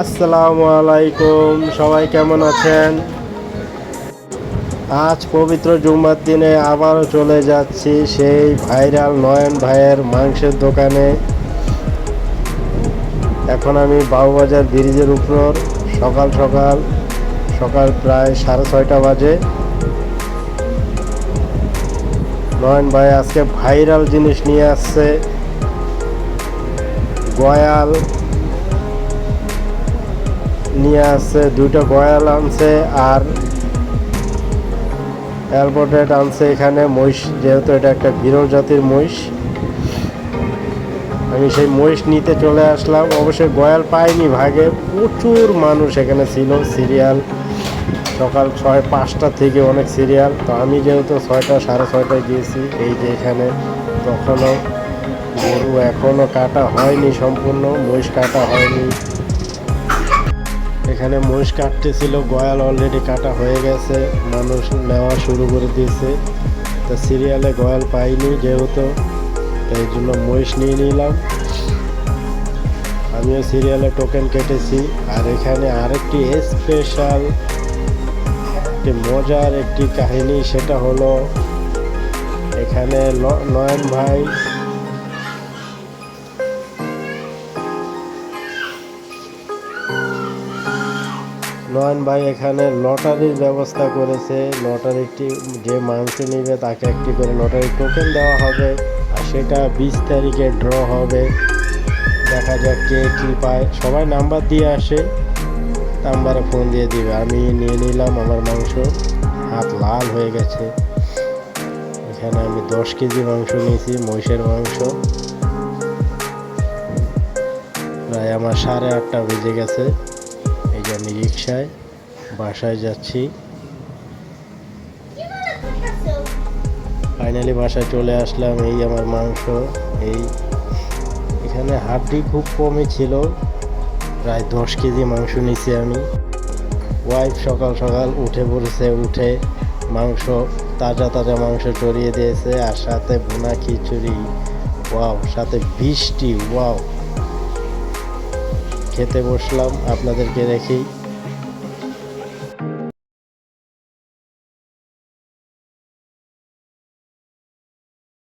আসসালামু আলাইকুম, সবাই কেমন আছেন? আজ পবিত্র জুম্মার দিনে আবারও চলে যাচ্ছি সেই ভাইরাল নয়ন ভাইয়ের মাংসের দোকানে। এখন আমি বাবুবাজার ব্রিজের উপর, সকাল সকাল সকাল প্রায় সাড়ে ছয়টা বাজে। নয়ন ভাই আজকে ভাইরাল জিনিস নিয়ে আসছে, গয়াল। নিয়ে আসছে দুটো গয়াল আনছে আর অ্যালবোটেড আনছে এখানে মহিষ, যেহেতু এটা একটা বিরল জাতির মহিষ। আমি সেই মহিষ নিতে চলে আসলাম। অবশ্যই গয়াল পাইনি, ভাগে প্রচুর মানুষ এখানে ছিল, সিরিয়াল। সকাল ছয়, পাঁচটা থেকে অনেক সিরিয়াল। তো আমি যেহেতু ছয়টা, সাড়ে ছয়টায় গিয়েছি, এই যে এখানে তখনও গরু এখনও কাটা হয়নি সম্পূর্ণ, মহিষ কাটা হয়নি। এখানে মহিষ কাটতেছিল, গয়াল অলরেডি কাটা হয়ে গেছে, মানুষ নেওয়া শুরু করে দিয়েছে। তো সিরিয়ালে গয়াল পাইনি যেহেতু তো এই জন্য মহিষ নিয়ে নিলাম। আমিও সিরিয়ালে টোকেন কেটেছি। আর এখানে আরেকটি স্পেশাল একটি মজার একটি কাহিনী, সেটা হলো, এখানে নয়ন ভাই নয়ন ভাই এখানে লটারির ব্যবস্থা করেছে। লটারিটি যে মাংস নেবে তাকে একটি করে লটারি টোকেন দেওয়া হবে আর সেটা বিশ তারিখে ড্র হবে। দেখা যাক কে কী পায়। সবাই নাম্বার দিয়ে আসে নাম্বারে ফোন দিয়ে দিবে। আমি নিয়ে নিলাম আমার মাংস। হাত লাল হয়ে গেছে। এখানে আমি দশ কেজি মাংস নিয়েছি, মহিষের মাংস। প্রায় আমার সাড়ে আটটা বেজে গেছে। এই যে আমি রিক্সায় বাসায় যাচ্ছি। ফাইনালি বাসায় চলে আসলাম, এই আমার মাংস, এই। এখানে হাড্ডি খুব কমই ছিল, প্রায় দশ কেজি মাংস নিছি আমি। ওয়াইফ সকাল সকাল উঠে পড়েছে, উঠে মাংস, তাজা তাজা মাংস চড়িয়ে দিয়েছে, আর সাথে বোনা খিচুড়ি। ওয়াও সাথে বৃষ্টি ওয়াও খেতে বসলাম আপনাদেরকে রেখেই